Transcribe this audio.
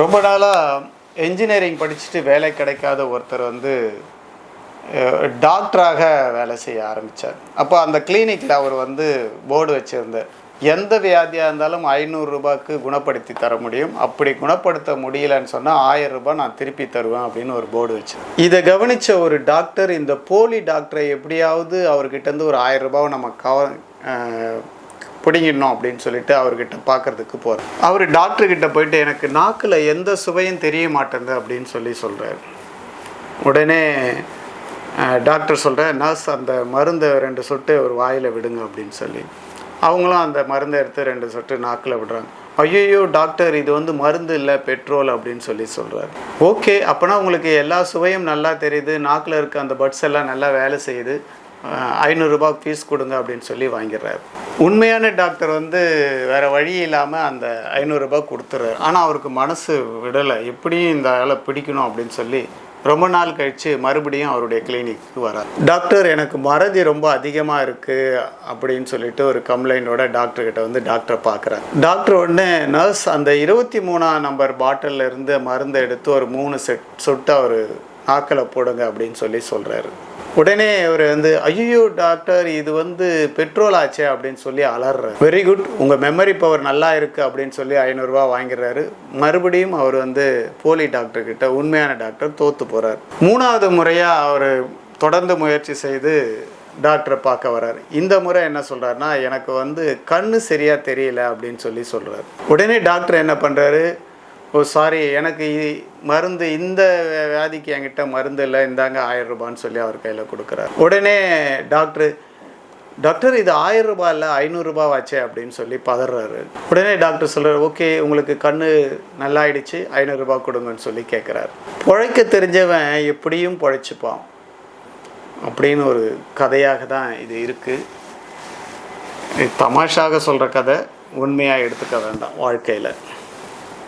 ரொம்ப நாளாக என்ஜினியரிங் படிச்சுட்டு வேலை கிடைக்காத ஒருத்தர் வந்து டாக்டராக வேலை செய்ய ஆரம்பித்தார் அப்போ அந்த கிளினிக்கில் அவர் வந்து போர்டு வச்சுருந்தார். எந்த வியாதியாக இருந்தாலும் ஐநூறுரூபாய்க்கு குணப்படுத்தி தர முடியும். அப்படி குணப்படுத்த முடியலன்னு சொன்னால் ஆயிரம் ரூபாய் நான் திருப்பி தருவேன் அப்படின்னு ஒரு போர்டு வச்சு இதை கவனித்த ஒரு டாக்டர் இந்த போலி டாக்டரை எப்படியாவது அவர்கிட்ட இருந்து ஒரு ஆயிரம் ரூபாவை நம்ம கவ பிடிங்கிடணும் அப்படின்னு சொல்லிட்டு அவர்கிட்ட பார்க்கறதுக்கு போகிறார் அவர் டாக்டர்கிட்ட போயிட்டு எனக்கு நாக்கில் எந்த சுவையும் தெரிய மாட்டேங்குது அப்படின்னு சொல்லி சொல்கிறார் உடனே டாக்டர் சொல்கிற நர்ஸ் அந்த மருந்தை ரெண்டு சொட்டு ஒரு வாயில் விடுங்க அப்படின்னு சொல்லி. அவங்களும் அந்த மருந்தை எடுத்து ரெண்டு சொட்டு நாக்கில் விடுறாங்க. ஐயோ டாக்டர் இது வந்து மருந்து இல்லை பெட்ரோல் அப்படின்னு சொல்லி சொல்கிறார் ஓகே அப்போனா உங்களுக்கு எல்லா சுவையும் நல்லா தெரியுது நாக்கில் இருக்க அந்த பட்ஸ் எல்லாம் நல்லா வேலை செய்யுது. ஐநூறுரூபா ஃபீஸ் கொடுங்க அப்படின்னு சொல்லி வாங்கிடுறாரு. உண்மையான டாக்டர் வந்து வேறு வழி இல்லாமல் அந்த ஐநூறுரூபா கொடுத்துறாரு. ஆனால் அவருக்கு மனசு விடலை. எப்படியும் இந்த ஆளை பிடிக்கணும் அப்படின்னு சொல்லி ரொம்ப நாள் கழித்து மறுபடியும் அவருடைய கிளினிக்கு வரார். டாக்டர் எனக்கு மறதி ரொம்ப அதிகமாக இருக்குது அப்படின்னு சொல்லிட்டு ஒரு கம்ப்ளைண்டோட டாக்டர்கிட்ட வந்து டாக்டரை பார்க்குறாரு டாக்டர் உடனே நர்ஸ் அந்த இருபத்தி மூணாம் நம்பர் பாட்டிலிருந்து மருந்தை எடுத்து ஒரு மூணு செட் சொட்டு அவர் ஆக்களை போடுங்க அப்படின்னு சொல்லி சொல்கிறாரு உடனே அவர் வந்து ஐயோ டாக்டர் இது வந்து பெட்ரோல் ஆச்சே அப்படின்னு சொல்லி அலறாரு வெரி குட் உங்கள் மெமரி பவர் நல்லா இருக்குது அப்படின்னு சொல்லி ஐநூறுரூவா வாங்கிடுறாரு மறுபடியும் அவர் வந்து போலி டாக்டர்கிட்ட உண்மையான டாக்டர் தோற்று போகிறார் மூணாவது முறையாக அவர் தொடர்ந்து முயற்சி செய்து டாக்டரை பார்க்க வர்றாரு. இந்த முறை என்ன சொல்கிறாருன்னா எனக்கு வந்து கண் சரியாக தெரியல அப்படின்னு சொல்லி சொல்கிறார் உடனே டாக்டர் என்ன பண்ணுறாரு ஓ சாரி எனக்கு இ- மருந்து இந்த வியாதிக்கு என்கிட்ட மருந்து இல்லை. இந்தாங்க ஆயிரம் ரூபான்னு சொல்லி அவர் கையில் கொடுக்குறாரு. உடனே டாக்டர் டாக்டர் இது ஆயிரம் ரூபாய் இல்லை ஐநூறுரூபா ஆச்சே அப்படின்னு சொல்லி பதறாரு. உடனே டாக்டர் சொல்கிறார் ஓகே உங்களுக்கு கண்ணு நல்லாயிடுச்சு ஐநூறுரூபா கொடுங்கன்னு சொல்லி கேட்குறாரு பிழைக்க தெரிஞ்சவன் எப்படியும் பிழைச்சிப்பான். அப்படின்னு ஒரு கதையாக தான் இது இருக்குது தமாஷாக சொல்கிற கதை உண்மையாக எடுத்துக்க வேண்டாம் வாழ்க்கையில்.